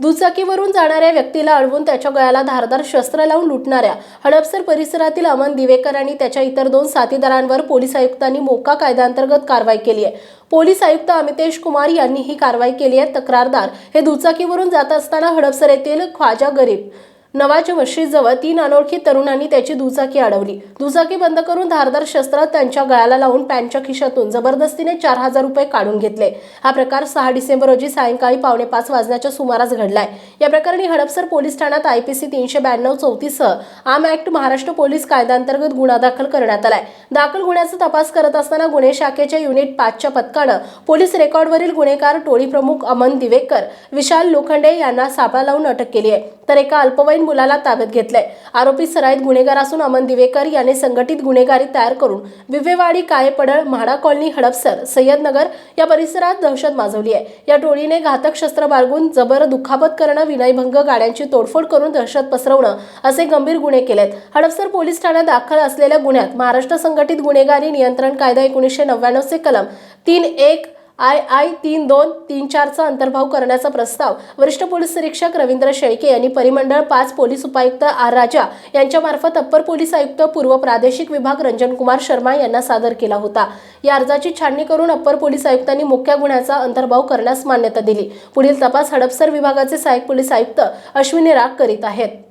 दुचाकीवरून जाणाऱ्या व्यक्तीला अडवून त्याच्या गळ्याला धारदार शस्त्र लावून लुटणाऱ्या हडपसर परिसरातील अमन दिवेकर आणि त्याच्या इतर दोन साथीदारांवर पोलीस आयुक्तांनी मोका कायद्याअंतर्गत कारवाई केली आहे. पोलीस आयुक्त अमितेश कुमार यांनी ही कारवाई केली आहे. तक्रारदार हे दुचाकीवरून जात असताना हडपसर येथील ख्वाजा गरीब नवाच्या मशीदजवळ तीन अनोळखी तरुणांनी त्याची दुचाकी अडवली. दुचाकी बंद करून धारदार शस्त्र त्यांच्या गळ्याला लावून पॅन्टच्या खिशातून जबरदस्तीने चार हजार रुपये काढून घेतले. हा प्रकार सहा डिसेंबर रोजी सायंकाळी पावणे पाच वाजण्याच्या सुमारास घडलाय. या प्रकरणी हडपसर पोलीस ठाण्यात आयपीसी तीनशे ब्याण्णव चौतीसह आम ऍक्ट महाराष्ट्र पोलीस कायद्याअंतर्गत गुन्हा दाखल करण्यात आलाय. दाखल गुन्ह्याचा तपास करत असताना गुन्हे शाखेच्या युनिट पाचच्या पथकानं पोलीस रेकॉर्डवरील गुन्हेगार टोळी प्रमुख अमन दिवेकर विशाल लोखंडे यांना सापळा लावून अटक केली आहे. तर एका अल्पवयीन मुलाला ताब्यात घेतलंय. आरोपी सराईत गुन्हेगार असून अमन दिवेकर याने संघटित गुन्हेगारी तयार करून विवेवाडी काळेपडळ म्हाडा कॉलनी हडपसर सय्यदनगर या परिसरात दहशत माजवली आहे. या टोळीने घातक शस्त्र बाळगून जबर दुखापत करणं विनयभंग गाड्यांची तोडफोड करून दहशत पसरवणं असे गंभीर गुन्हे केलेत. हडपसर पोलीस ठाण्यात दाखल असलेल्या गुन्ह्यात महाराष्ट्र संघटित गुन्हेगारी नियंत्रण कायदा एकोणीसशे नव्याण्णवचे कलम तीन एक आय आय तीन दोन तीन चारचा अंतर्भाव करण्याचा प्रस्ताव वरिष्ठ पोलीस निरीक्षक रवींद्र शेळके यांनी परिमंडळ पाच पोलीस उपायुक्त आर राजा यांच्यामार्फत अप्पर पोलीस आयुक्त पूर्व प्रादेशिक विभाग रंजन कुमार शर्मा यांना सादर केला होता. या अर्जाची छाननी करून अप्पर पोलीस आयुक्तांनी मुख्य गुन्ह्याचा अंतर्भाव करण्यास मान्यता दिली. पुढील तपास हडपसर विभागाचे सहाय्यक पोलीस आयुक्त अश्विनी राग करीत आहेत.